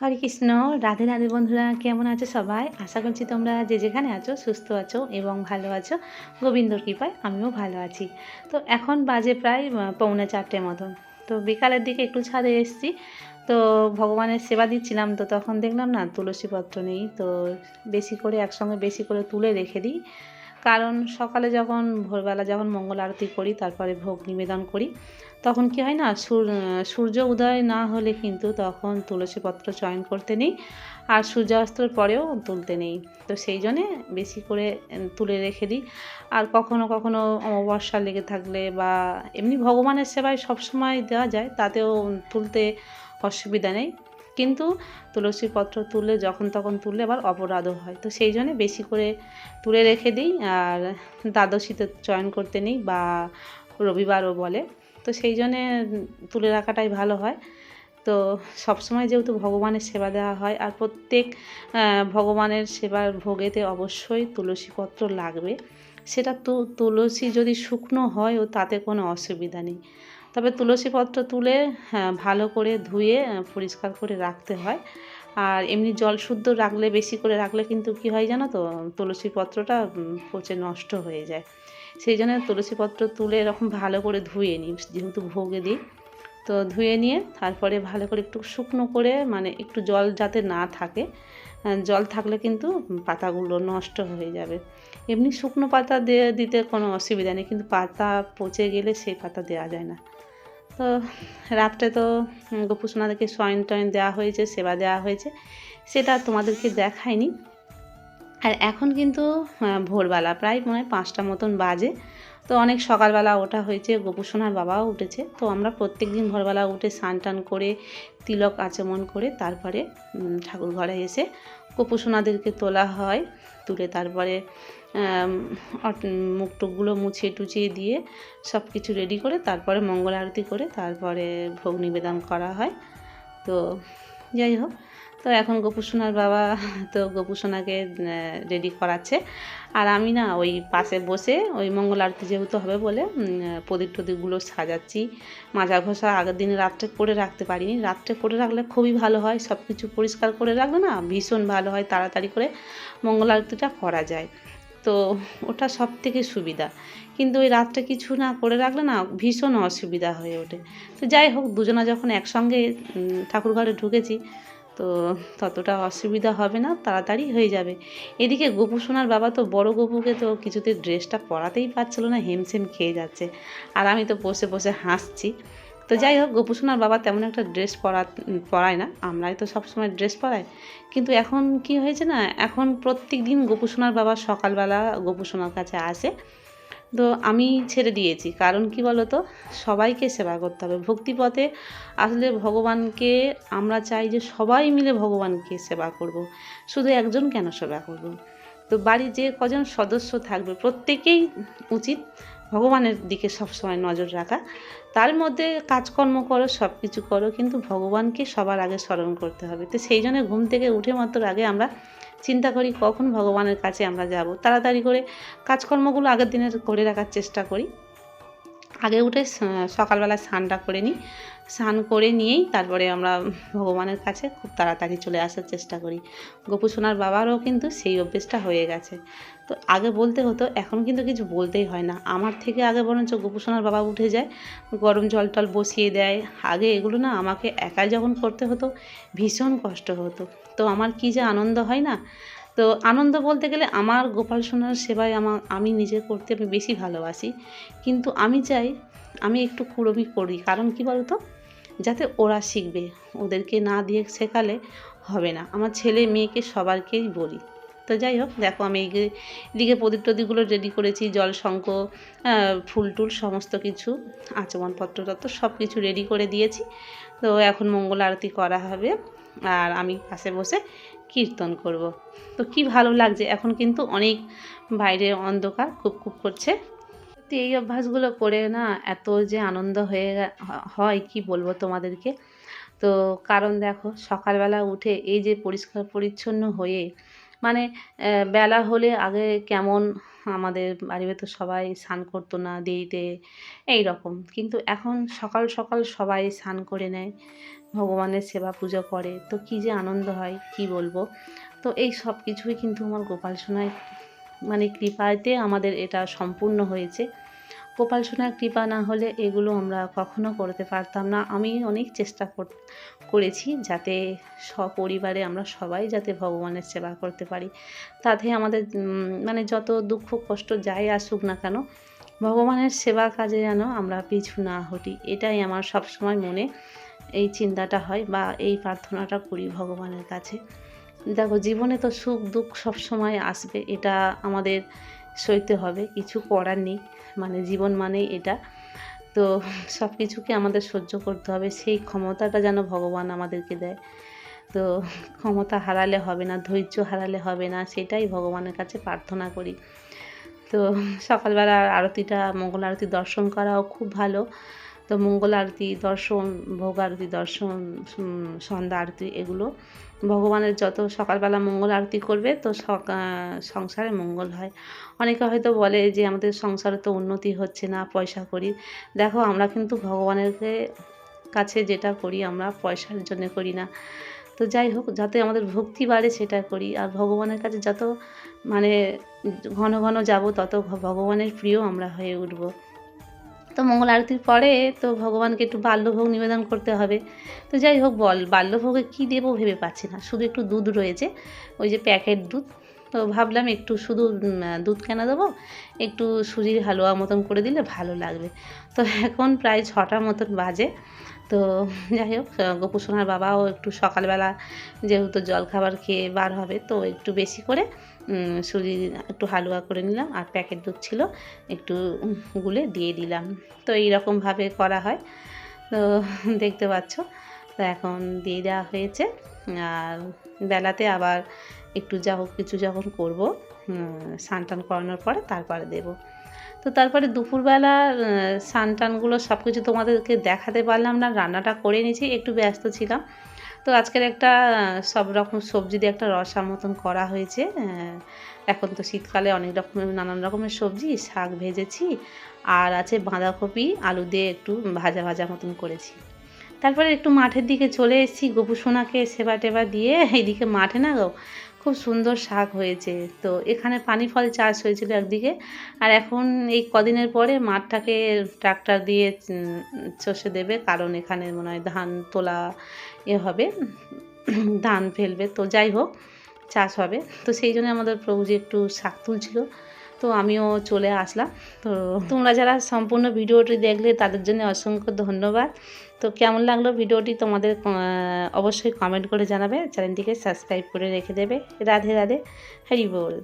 হরে কৃষ্ণ, রাধে রাধে বন্ধুরা, কেমন আছো সবাই? আশা করছি তোমরা যে যেখানে আছো সুস্থ আছো এবং ভালো আছো। গোবিন্দর কৃপায় আমিও ভালো আছি। তো এখন বাজে প্রায় পৌনে চারটে মতন। তো বিকালের দিকে একটু ছাদে এসেছি। তো ভগবানের সেবা দিচ্ছিলাম, তো তখন দেখলাম না তুলসী পত্র নেই। তো বেশি করে একসঙ্গে বেশি করে তুলে রেখে দিই। কারণ সকালে যখন, ভোরবেলা যখন মঙ্গল আরতি করি, তারপরে ভোগ নিবেদন করি, তখন কি হয় না, সূর- সূর্য উদয় না হলে কিন্তু তখন তুলসী পত্র চয়ন করতে নেই, আর সূর্যাস্তর পরেও তুলতে নেই। তো সেই জন্যে বেশি করে তুলে রেখে দিই। আর কখনো কখনো অমাবস্যা লেগে থাকলে বা এমনি ভগবানের সেবায় সবসময় দেওয়া যায়, তাতেও তুলতে অসুবিধা নেই। কিন্তু তুলসী পত্র তুললে যখন তখন তুললে আবার অপরাধও হয়। তো সেই জন্যে বেশি করে তুলে রেখে দিই আর দ্বাদশীতে চয়ন করতে নেই বা রবিবারও বলে। তো সেই জন্যে তুলে রাখাটাই ভালো হয়। তো সবসময় যেহেতু ভগবানের সেবা দেওয়া হয় আর প্রত্যেক ভগবানের সেবার ভোগেতে অবশ্যই তুলসী পত্র লাগবে। সেটা তু, তুলসী যদি শুকনো হয় ও তাতে কোনো অসুবিধা নেই। তবে তুলসী পত্র তুলে হ্যাঁ, ভালো করে ধুয়ে পরিষ্কার করে রাখতে হয়। আর এমনি জল শুদ্ধ রাখলে বেশি করে রাখলে কিন্তু কি হয় জানো তো তুলসী পত্রটা পচে নষ্ট হয়ে যায়। সেই জন্য তুলসী পত্র তুলে এরকম ভালো করে ধুয়ে নিই যেহেতু ভোগে দিই। তো ধুয়ে নিয়ে তারপরে ভালো করে একটু শুকনো করে মানে একটু জল যাতে না থাকে জল থাকলে কিন্তু পাতাগুলো নষ্ট হয়ে যাবে। এমনি শুকনো পাতা দিয়ে দিতে কোনো অসুবিধা নেই কিন্তু পাতা পচে গেলে সেই পাতা দেওয়া যায় না। তো রাত্রে তো উম, গোপুসোনাদেরকে সয়েন টয়েন দেওয়া হয়েছে সেবা দেওয়া হয়েছে সেটা তোমাদেরকে দেখায়নি আর এখন কিন্তু ভোরবেলা প্রায় মনে হয় পাঁচটা মতন বাজে। তো অনেক সকালবেলা ওঠা হয়েছে গোপুসোনার বাবাও উঠেছে। তো আমরা প্রত্যেক দিন ভোরবেলা উঠে স্নান টান করে, তিলক আচমন করে তারপরে ঠাকুর ঘরে এসে গোপুসোনাদেরকে তোলা হয়। তুলে তারপরে মুখ টুকগুলো মুছিয়ে টুচিয়ে দিয়ে সব কিছু রেডি করে তারপরে মঙ্গল আরতি করে তারপরে ভোগ নিবেদন করা হয়। তো যাই হোক তো এখন গোপুসোনার বাবা তো গোপুসোনাকে রেডি করাচ্ছে। আর আমি না ওই পাশে বসে ওই মঙ্গল আরতি যেহেতু হবে বলে প্রদীপ টদীপগুলো সাজাচ্ছি। মাজা ঘষা আগের দিনে রাত্রে করে রাখতে পারিনি। রাত্রে করে রাখলে খুবই ভালো হয় সব কিছু পরিষ্কার করে রাখলে না ভীষণ ভালো হয় তাড়াতাড়ি করে মঙ্গল আরতিটা করা যায়। তো ওটা সব থেকে সুবিধা। কিন্তু ওই রাত্রে কিছু না করে রাখলে না ভীষণ অসুবিধা হয়ে ওঠে। তো যাই হোক দুজনা যখন একসঙ্গে উম, ঠাকুর ঘরে ঢুকেছি তো ততটা অসুবিধা হবে না, তাড়াতাড়ি হয়ে যাবে। এদিকে গোপু সোনার বাবা তো বড় গোপুকে তো কিছুতে ড্রেসটা পরাতেই পারছিল না হেমসেম খেয়ে যাচ্ছে। আর আমি তো বসে বসে হাসছি। তো যাই হোক, গোপু সোনার বাবা তেমন একটা ড্রেস পরা, পরায় না, আমরাই তো সবসময় ড্রেস পরাই। কিন্তু এখন কি হয়েছে না, এখন প্রত্যেক দিন গোপু সোনার বাবা সকালবেলা গোপু সোনার কাছে আসে। তো আমি ছেড়ে দিয়েছি। কারণ কি বলতো? সবাইকে সেবা করতে হবে। ভক্তিপথে আসলে ভগবানকে আমরা চাই যে সবাই মিলে ভগবানকে সেবা করব। শুধু একজন কেন সেবা করব। তো বাড়ির যে কজন সদস্য থাকবে, প্রত্যেকেই উচিত ভগবানের দিকে সবসময় নজর রাখা। তার মধ্যে কাজকর্ম করো সব কিছু করো, কিন্তু ভগবানকে সবার আগে স্মরণ করতে হবে। তো সেই জন্য ঘুম থেকে উঠে মাত্র আগে আমরা চিন্তা করি কখন ভগবানের কাছে আমরা যাব। তাড়াতাড়ি করে কাজকর্মগুলো আগের দিনের করে রাখার চেষ্টা করি। আগে উঠে সকালবেলা স্নানটা করে নিই। স্নান করে নিয়েই তারপরে আমরা ভগবানের কাছে খুব তাড়াতাড়ি চলে আসার চেষ্টা করি। গোপু সোনার বাবারও কিন্তু সেই অভ্যেসটা হয়ে গেছে। তো আগে বলতে হতো, এখন কিন্তু কিছু বলতেই হয় না। আমার থেকে আগে বরঞ্চ গোপু সোনার বাবা উঠে যায়, গরম জল টল বসিয়ে দেয়। আগে এগুলো না আমাকে একাই যখন করতে হতো, ভীষণ কষ্ট হতো। তো আমার কী যে আনন্দ হয় না? তো আনন্দ বলতে গেলে আমার গোপাল সোনার সেবায় আমার আমি নিজে করতে আমি বেশি ভালোবাসি। কিন্তু আমি চাই আমি একটু কুড়মি করি। কারণ কি বলতো? যাতে ওরা শিখবে। ওদেরকে না দিয়ে শেখালে হবে না। আমার ছেলে মেয়েকে সবারকেই বলি। তো যাই হোক দেখো আমি এই এদিকে প্রদীপ টদীপগুলো রেডি করেছি। জল আহ, ফুল টুল সমস্ত কিছু আচমনপত্র টত্র সব কিছু রেডি করে দিয়েছি। তো এখন মঙ্গল আরতি করা হবে। আর আমি পাশে বসে কীর্তন করব। তো কি ভালো লাগছে, এখন কিন্তু অনেক বাইরে অন্ধকার খুব করছে। সত্যি এই অভ্যাসগুলো করে না এত যে আনন্দ হয়ে হয়, কি বলব তোমাদেরকে? তো কারণ দেখো, সকালবেলা উঠে এই যে পরিষ্কার পরিচ্ছন্ন হয়ে মানে বেলা হলে আগে কেমন আমাদের বাড়িতে তো সবাই স্নান করতো না দেরিতে এই রকম কিন্তু এখন সকাল সকাল সবাই স্নান করে নেয়। ভগবানের সেবা পুজো করে, তো কী যে আনন্দ হয়, কি বলব? তো এই সব কিছুই কিন্তু আমার গোপাল সোনায় মানে কৃপাতে আমাদের এটা সম্পূর্ণ হয়েছে। গোপাল সোনার কৃপা না হলে এগুলো আমরা কখনো করতে পারতাম না। আমি অনেক চেষ্টা কর- করেছি যাতে সপরিবারে আমরা সবাই যাতে ভগবানের সেবা করতে পারি। তাতে আমাদের মানে যত দুঃখ কষ্ট যাই আসুক না কেন, ভগবানের সেবা কাজে যেন আমরা পিছু না হটি। এটাই আমার সবসময় মনে এই চিন্তাটা হয় বা এই প্রার্থনাটা করি ভগবানের কাছে। দেখো, জীবনে তো সুখ, দুঃখ সব সময় আসবে, এটা আমাদের সইতে হবে, কিছু করার নেই মানে জীবন মানেই এটা। তো সব কিছুকে আমাদের সহ্য করতে হবে, সেই ক্ষমতাটা যেন ভগবান আমাদেরকে দেয়। তো ক্ষমতা হারালে হবে না, ধৈর্য হারালে হবে না, সেটাই ভগবানের কাছে প্রার্থনা করি। তো সকালবেলা আরতিটা, মঙ্গল আরতি দর্শন করাও খুব ভালো। তো মঙ্গল আরতি, দর্শন, ভোগ আরতি, দর্শন সন্ধ্যা আরতি এগুলো। ভগবানের যত সকালবেলা মঙ্গল আরতি করবে, তো সংসারে মঙ্গল হয়। অনেকে হয়তো বলে যে আমাদের সংসারে তো উন্নতি হচ্ছে না, পয়সা করি। দেখো, আমরা কিন্তু ভগবানেরকে কাছে যেটা করি, আমরা পয়সার জন্য করি না। তো যাই হোক, যাতে আমাদের ভক্তি বাড়ে, সেটা করি। আর ভগবানের কাছে যত মানে ঘন ঘন যাব, তত ভগবানের প্রিয় আমরা হয়ে উঠব। তো মঙ্গল আরতির পরে তো ভগবানকে একটু বাল্যভোগ নিবেদন করতে হবে। তো যাই হোক বল, বাল্যভোগে কী দেবো ভেবে পাচ্ছি না। শুধু একটু দুধ রয়েছে, ওই যে প্যাকেট দুধ। তো ভাবলাম একটু শুধু দুধ কেনা দেবো? একটু সুজির হালুয়া মতন করে দিলে ভালো লাগবে। তো এখন প্রায় ছটা মতন বাজে। তো যাই হোক গোপুসোনার বাবাও একটু সকালবেলা যেহেতু জলখাবার খেয়ে বার হবে, তো একটু বেশি করে সুজি একটু হালুয়া করে নিলাম আর প্যাকেট দুধ ছিল, একটু গুলে দিয়ে দিলাম। তো এইরকমভাবে করা হয়। তো দেখতে পাচ্ছ, তো এখন দিয়ে দেওয়া হয়েছে। আর বেলাতে আবার একটু যা হোক, কিছু যখন করব স্নান টান করানোর পরে তারপরে দেব। তো তারপরে দুপুরবেলা স্নান টানগুলো সব কিছু তোমাদেরকে দেখাতে পারলাম না, রান্নাটা করে নিয়েছি, একটু ব্যস্ত ছিলাম। তো আজকের একটা, সব রকম সবজি দিয়ে একটা রসার মতন করা হয়েছে। এখন তো শীতকালে অনেক রকমের, নানান রকমের সবজি, শাক ভেজেছি আর আছে বাঁধাকপি, আলু দিয়ে একটু ভাজা ভাজা মতন করেছি। তারপরে একটু মাঠের দিকে চলে এসেছি, গপু সোনাকে সেবা টেবা দিয়ে। এইদিকে মাঠে না গো, খুব সুন্দর শাক হয়েছে। তো এখানে পানি ফল চাষ হয়েছিল একদিকে। আর এখন এই কদিনের পরে মাঠটাকে ট্রাক্টর দিয়ে চষে দেবে। কারণ এখানে মনে হয় ধান তোলা এ হবে। ধান ফেলবে। তো যাই হোক, চাষ হবে। তো সেই জন্য আমাদের প্রভুজি একটু শাক তুলছিল। তো আমিও চলে আসলাম। তো তোমরা যারা সম্পূর্ণ ভিডিওটি দেখলে তাদের জন্য অসংখ্য ধন্যবাদ। তো কেমন লাগল ভিডিওটি তোমাদের অবশ্যই কমেন্ট করে জানাবে। চ্যানেলটিকে সাবস্ক্রাইব করে রেখে দেবে। রাধে রাধে। হরি বল।